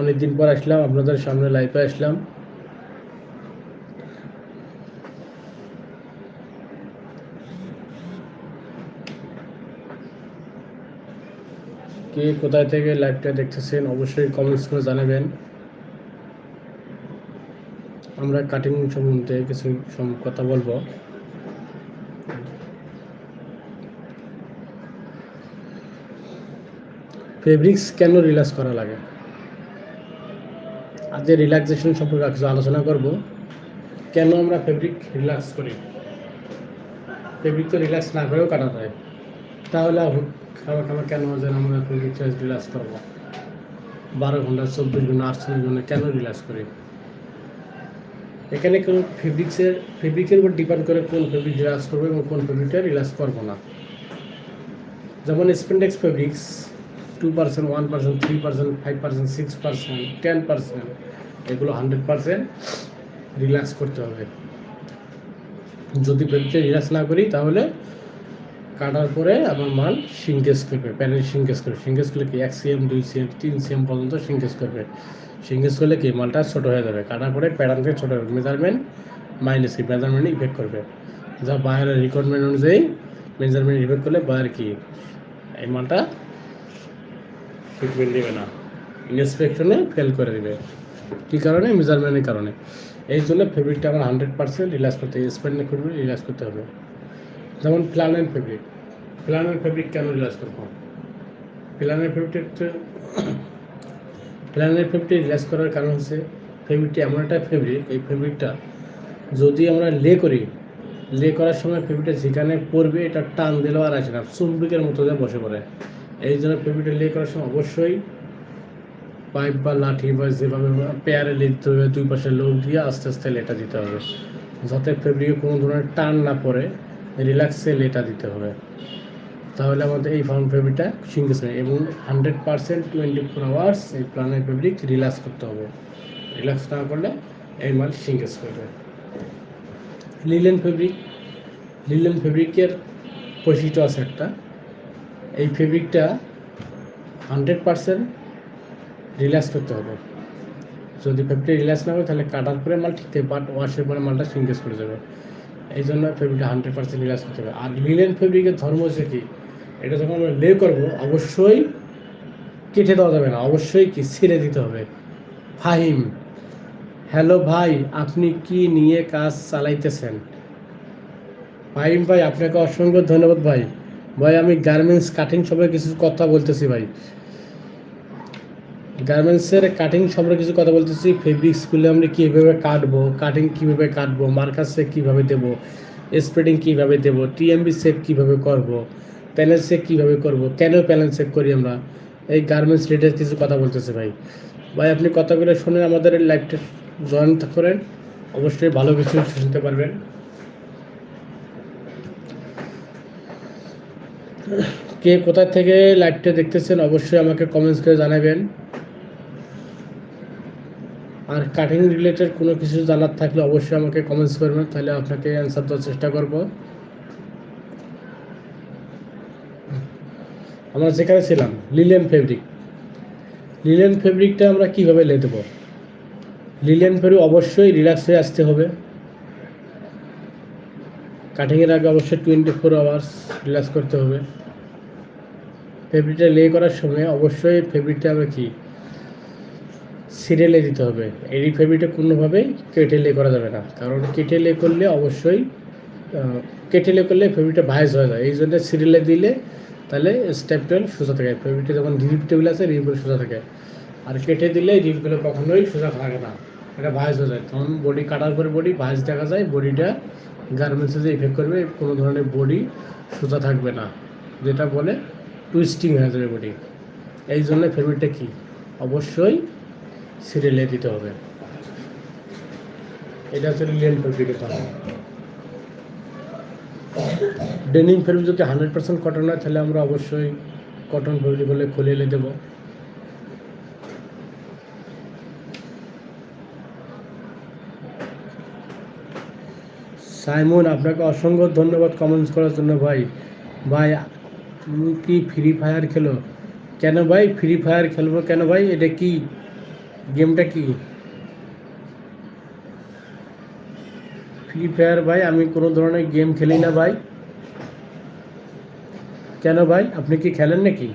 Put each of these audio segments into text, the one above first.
অনেকদিন পর আসলাম, আপনাদের সামনে লাইভে আসলাম। কে কোথায় থেকে লাইভটা দেখতেছেন, অবশ্যই কমেন্টস করে জানাবেন। আমরা কাটিং সম্বন্ধে কিছু কথা বলব। ফেব্রিক্স কেন রিল্যাক্স করা লাগে? আজ রিল্যাক্সেশন সম্পর্কে কিছু আলোচনা করব, কেন আমরা ফেব্রিক রিল্যাক্স করি? ফেব্রিক তো রিল্যাক্স না করেও কাটা যায়। তাহলে খাবার খাবার কেন যেন আমরা ফেব্রিক রিল্যাক্স করব? বারো ঘণ্টা, চব্বিশ ঘণ্টা, আটচল্লিশ ঘণ্টা কেন রিল্যাক্স করি? এখানে কোনো ফেব্রিক্সের ফেব্রিকের উপর ডিপেন্ড করে কোন ফেব্রিক রিল্যাক্স করব এবং কোন ফেব্রিকটা রিল্যাক্স করব না। যেমন spandex fabrics two percent one percent three percent five percent six percent ten percent এগুলো হান্ড্রেড পার্সেন্ট রিল্যাক্স করতে হবে। যদি ফেব্রিকটা রিল্যাক্স না করি তাহলে কাটার পরে আমার মাল সিঙ্কেজ করবে প্যানেল সিঙ্কেজ করবে। সিঙ্কেজ করলে কি? এক সিএম দুই সিএম তিন সিএম পর্যন্ত সিঙ্কেজ করবে। সিঙ্কেজ করলে কি? মালটা ছোটো হয়ে যাবে। কাটার পরে প্যাটার্ন থেকে ছোটো হবে মেজারমেন্ট মাইনাস কি? মেজারমেন্ট ইফেক্ট করবে। যা বাইরের রিকোয়ারমেন্ট অনুযায়ী মেজারমেন্ট ইফেক্ট করলে বাইরে কি? এই মালটা ট্রিটমেন্ট দেবে না। ইন্সপেকশনে ফেল করে দেবে। কী কারণে? মেজারমেন্টের কারণে। এই জন্য ফেব্রিকটা আমার হান্ড্রেড পার্সেন্ট রিল্যাক্স করতে হবে। স্পেন্ডের ফেব্রিক রিল্যাক্স করতে হবে। যেমন প্ল্যানের ফেব্রিক প্ল্যানের ফেব্রিক কেন রিল্যাক্স করব? প্ল্যানের ফেব্রিকটা প্ল্যানের ফেব্রিকটা রিল্যাক্স করার কারণ হচ্ছে ফেব্রিকটা এমন একটা ফেব্রিক এই ফেব্রিকটা যদি আমরা লে করি লে করার সময় ফেব্রিকটা যেখানে পড়বে, এটা টান দিলেও আর আসে না। চুম্বিকের মতো বসে পড়ে। এই জন্য ফেব্রিকটা লে করার সময় অবশ্যই পাইপ বা লাঠি বা যেভাবে পেয়ারে লিখতে হবে, দুই পাশে লোক দিয়ে আস্তে আস্তে লেটা দিতে হবে। যাতে ফেব্রিকে কোনো ধরনের টান না পড়ে রিল্যাক্সে লেটা দিতে হবে। তাহলে আমাদের এই ফার্ম ফেব্রিকটা সিঙ্গেস হয় এবং hundred percent twenty four hours এই প্লানের ফেব্রিক রিল্যাক্স করতে হবে। রিল্যাক্স না করলে এই মাল সিঙ্গেস করবে লিলেন ফেব্রিক লিলেন ফেব্রিকের বৈশিষ্ট্য আছে একটা। এই ফেব্রিকটা হান্ড্রেড পার্সেন্ট রিল্যাক্স করতে হবে। যদি ফেব্রিকটা রিল্যাক্স না হয় তাহলে কাটার পরে মাল ঠিক থাকে বাট ওয়াশের পরে মালটা সিঙ্গেস করে যাবে। এই জন্য ফেব্রিকটা হান্ড্রেড পার্সেন্ট রিল্যাক্স করতে হবে। আর লিলেন ফেব্রিকের ধর্ম হচ্ছে কি, এটা যখন আমরা লে করব, অবশ্যই কেটে দেওয়া যাবে না। অবশ্যই কি, ছেড়ে দিতে হবে। ফাহিম, হ্যালো ভাই, আপনি কি নিয়ে কাজ চালাইতেছেন? ফাহিম ভাই, আপনাকে অসংখ্য ধন্যবাদ ভাই। ভাই, আমি গার্মেন্টস কাটিং সম্পর্কে কিছু কথা বলতেছি ভাই। গার্মেন্টসের কাটিং সম্পর্কে কিছু কথা বলতেছি। ফেব্রিক্সগুলো আমরা কীভাবে কাটবো কাটিং কীভাবে কাটবো মার্কার সেক কীভাবে দেবো স্প্রেডিং কীভাবে দেবো টিএমবি সেক কীভাবে করব প্যানেল সেক কীভাবে করব, কেন প্যানেল সেক করি আমরা? এই গার্মেন্টস রিলেটেড কিছু কথা বলতেছি ভাই। ভাই, আপনি কথাগুলো শুনে আমাদের লাইফটা জয়েন করেন। অবশ্যই ভালো কিছু শুনতে পারবেন। কে কোথা থেকে লাইভটা দেখতেছেন অবশ্যই আমাকে কমেন্টস করে জানাবেন। আর কাটিং রিলেটেড কোনো কিছু জানার থাকলে অবশ্যই আমাকে কমেন্টস করবেন, তাহলে আপনাকে অ্যান্সার দেওয়ার চেষ্টা করব। আমরা যেখানে ছিলাম লিলেন ফেব্রিক লিলেন ফেব্রিকটা আমরা কীভাবে লে দেবো? লিলেন ফেব্রিক অবশ্যই রিল্যাক্স হয়ে আসতে হবে। কাটিংয়ের আগে অবশ্যই টোয়েন্টি ফোর আওয়ার্স রিল্যাক্স করতে হবে। ফেব্রিকটা লে করার সময় অবশ্যই ফেব্রিকটা আমরা কি? সিরিয়ালে দিতে হবে। এই ফেব্রিকটা কোনোভাবেই কেটে লে করা যাবে না। কারণ কেটে লে করলে অবশ্যই কেটে লে করলে ফেব্রিকটা ভাইজ হয়ে যায়। এই জন্য সিরিয়ালে দিলে তাহলে স্টেপটেল সোজা থাকে। ফেব্রিকটা যখন রিপ টেবিল আছে রিপগুলো সোজা থাকে। আর কেটে দিলে রিপগুলো কখনোই সোজা থাকে না। এটা ভাইজ হয়ে যায়। তখন বডি কাটার পরে বডি ভাইজ দেখা যায়। বডিটা গার্মেন্টসে যে ইফেক্ট করবে, কোনো ধরনের বডি সোজা থাকবে না। যেটা বলে টুইস্টিং হয়ে যাবে বডি এই জন্য ফেব্রিকটা কী? অবশ্যই সিরিয়ালে দিতে হবে। এটা হচ্ছে লিলেন ফেব্রিকের কথা ডেনিম ফেব্রিক যদি হান্ড্রেড পার্সেন্ট কটন হয়, তাহলে আমরা অবশ্যই কটন ফেব্রিক হলে খুলে এলে দেবো। সাইমন, আপনাকে অসংখ্য ধন্যবাদ কমেন্টস করার জন্য ভাই। ভাই, তুমি কি ফ্রি ফায়ার খেলো? কেন ভাই ফ্রি ফায়ার খেলব কেন ভাই? এটা কি? গেমটা কি? ফ্রি ফায়ার ভাই, আমি কোনো ধরনের গেম খেলি না ভাই। কেন ভাই? আপনি কি খেলেন নাকি?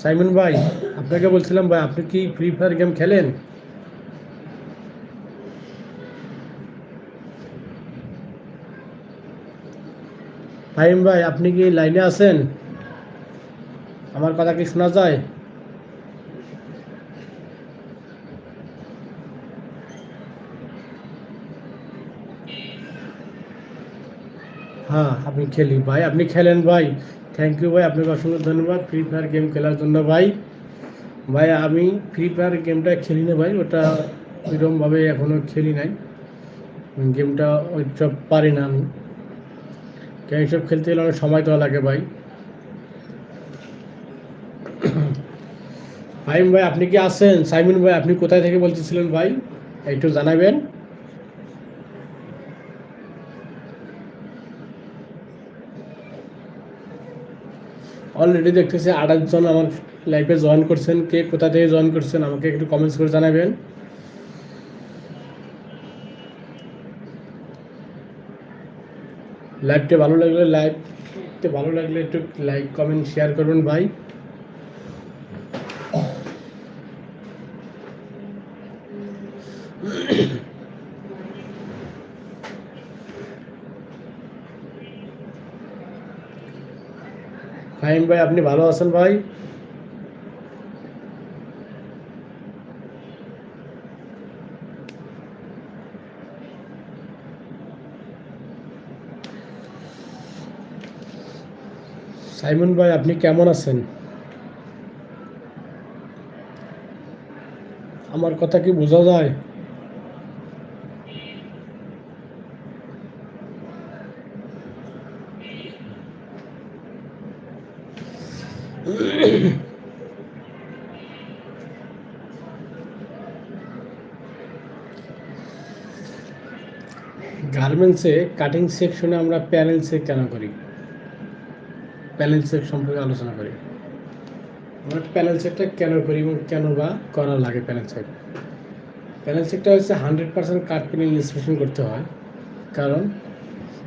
সাইমন ভাই, আপনাকে বলছিলাম ভাই, আপনি কি ফ্রি ফায়ার গেম খেলেন? ফাহিম ভাই, আপনি কি লাইনে আছেন? আমার কথা কি শোনা যায়? হ্যাঁ আপনি খেলি ভাই, আপনি খেলেন ভাই। থ্যাংক ইউ ভাই, আপনাকে অসংখ্য ধন্যবাদ। ফ্রি ফায়ার গেম খেলার জন্য ভাই। ভাই, আমি ফ্রি ফায়ার গেমটা খেলি না ভাই, ওটা ওইরকমভাবে এখনও খেলি নাই। গেমটা ওইসব পারি না আমি। কেন এইসব খেলতে গেলে অনেক সময় দেওয়া লাগে ভাই? ফাহিম ভাই, আপনি কি আছেন? সাইমিন ভাই, আপনি কোথায় থেকে বলতেছিলেন ভাই? একটু জানাবেন। অলরেডি দেখতেছি আঠাশ জন আমার লাইফে জয়েন করছেন। কে কোথা থেকে জয়েন করছেন? আমাকে একটু কমেন্টস করে জানাবেন। লাইভটা ভালো লাগলে লাইভতে ভালো লাগলে একটু লাইক কমেন্ট শেয়ার করবেন ভাই। ফাইম ভাই, আপনি ভালো আছেন ভাই? সাইমন ভাই, আপনি কেমন আছেন? আমার কথা কি বোঝা যায়? গার্মেন্টসে কাটিং সেকশনে আমরা প্যানেল চেক কেন করি? প্যানেল চেক সম্পর্কে আলোচনা করি। আমরা প্যানেল চেকটা কেন করি এবং কেন বা করা লাগে প্যানেল চেক প্যানেল চেকটা হচ্ছে hundred percent cut panel inspection করতে হয়। কারণ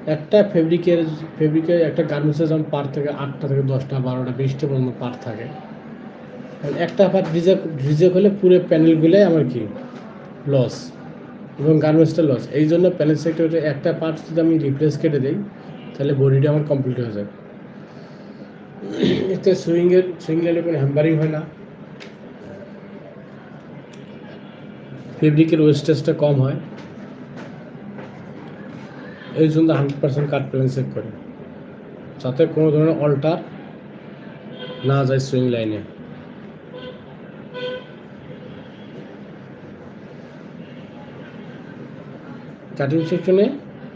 একটা ফেব্রিকের ফেব্রিকের একটা গার্মেন্টসের যেমন পার থেকে আটটা থেকে দশটা, বারোটা, বিশটা পর্যন্ত পার থাকে। একটা পার্ট রিজেক্ট রিজেক্ট হলে পুরো প্যানেলগুলোই আমার কি? লস। এবং গার্মেন্টসটা লস। এই জন্য প্যানেল সেক্টরে একটা পার্ট যদি আমি রিপ্লেস কেটে দিই, তাহলে বডিটা আমার কমপ্লিট হয়ে যায়। এতে সুইংয়ের সুইং লাইনে কোনো হ্যাম্বারিং হয় না। ফেব্রিকের ওয়েস্টেজটা কম হয়। এই জন্য hundred percent cut panel check করে। যাতে কোনো ধরনের অল্টার না যায় সুইং লাইনে। কাটিং সেকশনে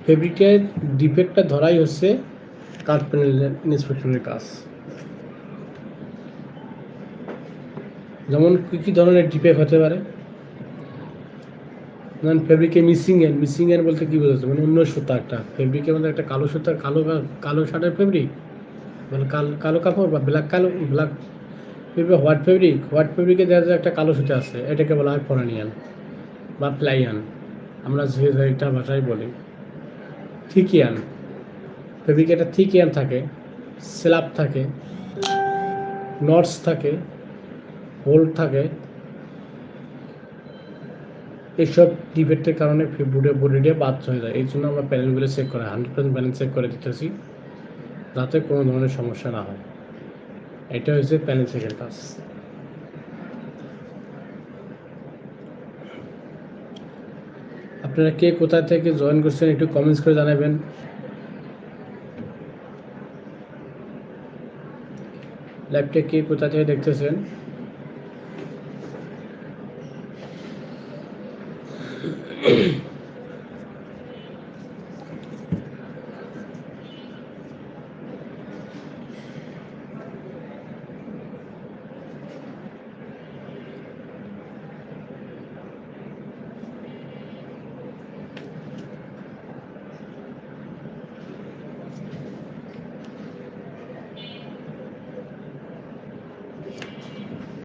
ফেব্রিকের ডিফেক্টটা ধরাই হচ্ছে কাট প্যানেলের ইন্সপেকশনের কাজ। যেমন কী কী ধরনের ডিফেক্ট হতে পারে? যেমন ফেব্রিকে মিসিং এন মিসিং এন বলতে কী বোঝাচ্ছে? মানে অন্য সুতা একটা। ফেব্রিকের মধ্যে একটা কালো সুতা, কালো কালো শার্টের ফেব্রিক মানে কালো কালো কাপড় বা ব্ল্যাক কালো black fabric white fabric white ফেব্রিকে দেখা যায় একটা কালো সুতা আছে, এটাকে বলা হয় ফরানিয়ান বা প্লাইয়ান আমরা যে একটা ভাষায় বলি। থিকিয়ান ফেব্রিক একটা থিকিয়ান থাকে স্ল্যাব থাকে নটস থাকে। হোল্ড থাকে, এইসব ডিফেক্টের কারণে বুড়ে বডিটা বাদ হয়ে যায়। এই জন্য আমরা প্যানেলগুলো চেক করে হান্ড্রেড পার্সেন্ট প্যানেল চেক করে দিতেছি, যাতে কোনো ধরনের সমস্যা না হয়। এটা হচ্ছে প্যানেল চেকের কাজ আপনারা কে কোথা থেকে জয়েন করছেন একটু কমেন্টস করে জানাবেন। লাইভটা কে কোথা থেকে দেখতেছেন?